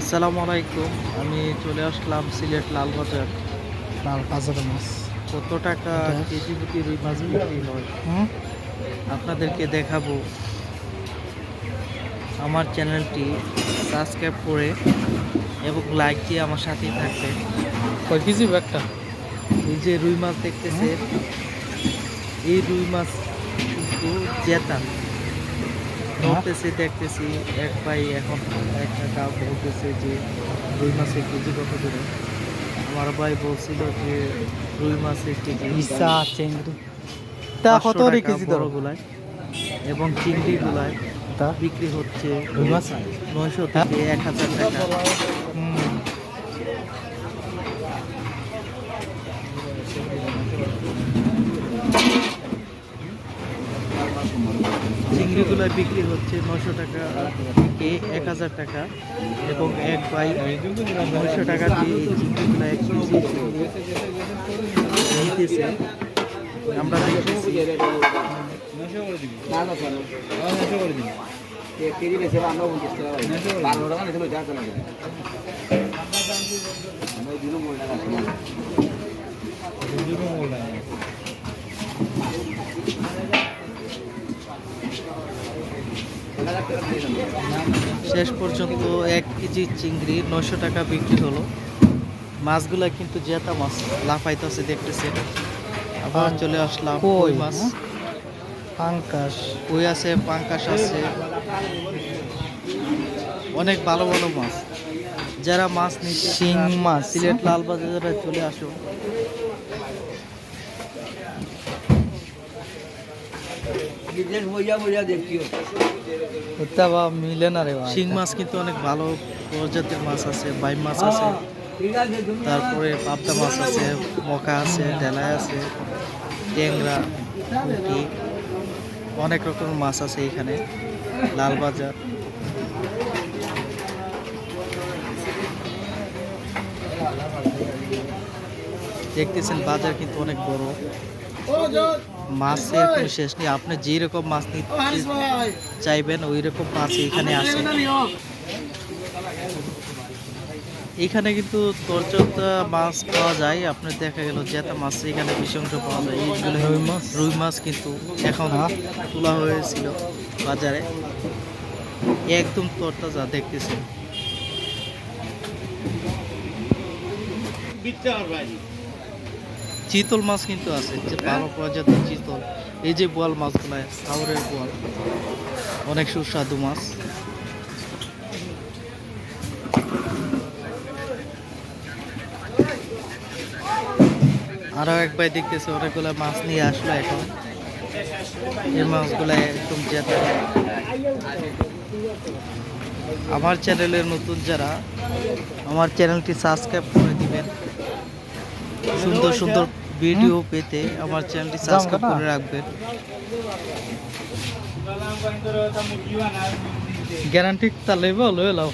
আসসালামু আলাইকুম। আমি চলে আসলাম সিলেট লালবাজার। লাল বাজার মাছ। কত টাকা কেজি প্রতি রুই মাছ বিক্রি হয়? আপনাদেরকে দেখাবো। আমার চ্যানেলটি সাবস্ক্রাইব করে এবং লাইক দিয়ে আমার সাথেই থাকবেন। কয় কেজি একটা? এই যে রুই মাছ দেখতেছে এই রুই মাছ কিন্তু জেতা ধরতেছি দেখতেছি এক ভাই এখন একটা কাপ বলতেছে যে রুই মাছের কেজি কত করে? আমার ভাই বলছিল যে রুই মাছের কেজি ইচ্ছা চিংড়ি। তা কত কেজি ধরো? বড়গুলায় এবং চিংড়ি গুলায় তা? বিক্রি হচ্ছে রুই মাছ নয়শো থেকে এক হাজার টাকা। চিংড়িগুলোয় বিক্রি হচ্ছে নশো টাকা থেকে এক হাজার টাকা এবং এক বাই নয়শো টাকা দিয়ে এই এক নিতেছে আমরা দেখতেছি। শেষ পর্যন্ত এক কেজি চিংড়ি নশো টাকা বিক্রি হলো। মাছগুলা কিন্তু জেতা মাছ লাফাইতেছে দেখতেছে। আবার চলে আসলাম কই, কই মাছ? হ্যাঁ? পাঙ্কাশ। কই আছে পাঙ্কাশ আছে। অনেক ভালো ভালো মাছ। যারা মাছ নিতে শিং মাছ। সিলেট লালবাজারে চলে আসো ওটা বা মিলে না রে ভাই শিং মাছ কিন্তু অনেক ভালো প্রজাতির মাছ আছে বাইম মাছ আছে। তারপরে পাবদা মাছ আছে মকা আছে ডেলাই আছে ট্যাংরা পুঁটি অনেক রকমের মাছ আছে এখানে লালবাজার দেখতেছেন বাজার কিন্তু অনেক বড়। মাছের কোনো শেষ নেই। আপনি যেই রকম মাছ নিতে চাইবেন ওই রকম মাছ এখানে আছে এখানে কিন্তু তরচতা মাছ পাওয়া যায়। আপনার দেখা গেল জেতা মাছ এখানে বেশি পাওয়া যায়। এইগুলো রুই মাছ? রুই মাছ কিন্তু এখন হ্যাঁ। তোলা হয়েছিল বাজারে। একদম তরতাজা দেখতেছেন। চিতল মাছ কিন্তু আছে, যে ভালো প্রজাতির চিতল। এই যে বোয়াল মাছগুলো সাউরের বোয়াল, অনেক সুস্বাদু মাছ। আরও এক ভাই দেখতেছে, অনেকগুলো মাছ নিয়ে আসলো এখন। এই মাছগুলো একদম জেতা আমার চ্যানেলের নতুন যারা, আমার চ্যানেলটি সাবস্ক্রাইব করে দিবেন। সুন্দর সুন্দর ভিডিও পেতে আমার চ্যানেলটি সাবস্ক্রাইব করে রাখবেন। গ্যারান্টি তাহলে লয়ে লাও।